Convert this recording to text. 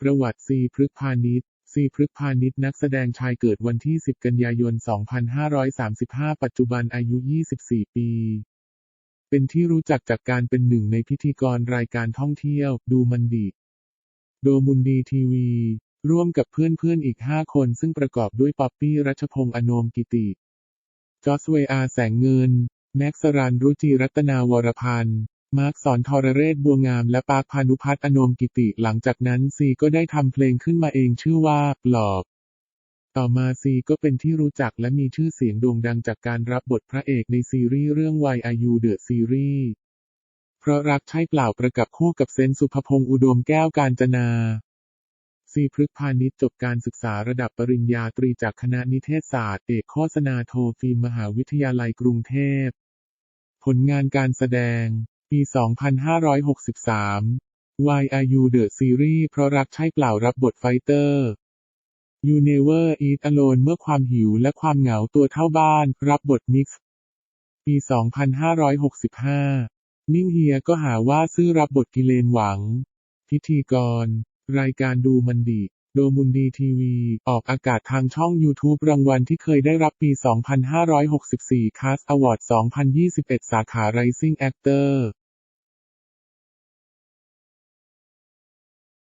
ประวัติซีพฤกษ์พาณิชย์ซีพฤกษ์พาณิชย์นักแสดงชายเกิดวันที่ 10 กันยายน 2535 ปัจจุบันอายุ 24 ปี เป็นที่รู้จักจากการเป็นหนึ่งในพิธีกรรายการท่องเที่ยว ดูมันดิโดมุนดีทีวี ร่วมกับเพื่อนๆ อีก 5 คนซึ่งประกอบด้วยป๊อปปี้รัชพงษ์อนมกิติ จอสเวอาแสงเงิน แม็กซ์รันรุจิรัตนาวรพันธ์ มาร์คสอนทรเรศบัวงามและปาร์คพานุพัฒน์อนมกิติ หลังจากนั้นซีก็ได้ทำเพลงขึ้นมาเองชื่อว่าปลอบ ต่อมาซีก็เป็นที่รู้จักและมีชื่อเสียงโด่งดังจากการรับบทพระเอกในซีรีส์เรื่อง Why Are You The Series เพราะรักใช่เปล่าประกับคู่กับเซนสุภพงษ์อุดมแก้วกาญจนาซีพฤกษ์พาณิชจบการศึกษาระดับปริญญาตรีจากคณะนิเทศศาสตร์ เอกโฆษณาโทฟิล์มมหาวิทยาลัยกรุงเทพ ผลงานการแสดง ปี 2563 Why Are You The Series เพราะรักใช่เปล่ารับบทไฟเตอร์ You Never Eat Alone เมื่อความหิวและความเหงาตัวเท่าบ้าน รับบทมิกซ์ปี 2565 นิ่งเฮียก็หาว่าซื่อรับบทกิเลนหวัง พิธีกร รายการดูมันดิโดมุนดีทีวี ออกอากาศทางช่อง YouTube รางวัลที่เคยได้รับปี 2564 Cast Award 2021 สาขา Rising Actor